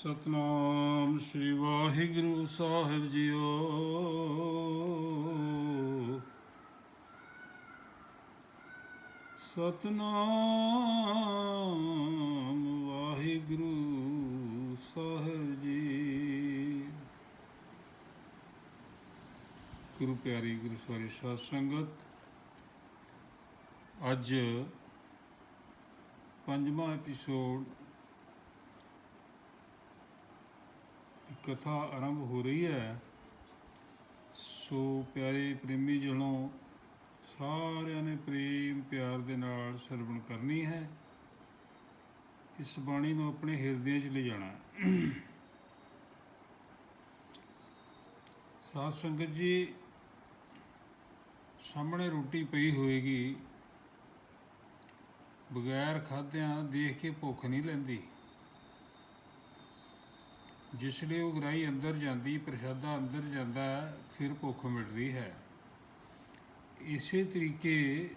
ਸਤਨਾਮ ਸ੍ਰੀ ਵਾਹਿਗੁਰੂ ਸਾਹਿਬ ਜੀਓ। ਸਤਨਾਮ ਵਾਹਿਗੁਰੂ ਸਾਹਿਬ ਜੀ। ਗੁਰੂ ਪਿਆਰੀ ਗੁਰੂ ਸਵਾਰੀ ਸਾਧ ਸੰਗਤ, ਅੱਜ ਪੰਜਵਾਂ ਐਪੀਸੋਡ ਕਥਾ ਆਰੰਭ ਹੋ ਰਹੀ ਹੈ। ਸੋ ਪਿਆਰੇ ਪ੍ਰੇਮੀ ਜਣੋ ਸਾਰਿਆਂ ਨੇ ਪ੍ਰੇਮ ਪਿਆਰ ਦੇ ਨਾਲ ਸਰਵਣ ਕਰਨੀ ਹੈ। ਇਸ ਬਾਣੀ ਨੂੰ ਆਪਣੇ ਹਿਰਦਿਆਂ 'ਚ ਲੈ ਜਾਣਾ ਹੈ। ਸਾਧ ਸੰਗਤ ਜੀ, ਸਾਹਮਣੇ ਰੋਟੀ ਪਈ ਹੋਏਗੀ। ਬਗੈਰ ਖਾਦਿਆਂ ਦੇਖ ਕੇ ਭੁੱਖ ਨਹੀਂ ਲੈਂਦੀ। ਜਿਸ ਲਈ ਉਹ ਗਰਾਈ ਅੰਦਰ ਜਾਂਦੀ, ਪ੍ਰਸ਼ਾਦਾ ਅੰਦਰ ਜਾਂਦਾ, ਫਿਰ ਭੁੱਖ ਮਿਟਦੀ ਹੈ। ਇਸੇ ਤਰੀਕੇ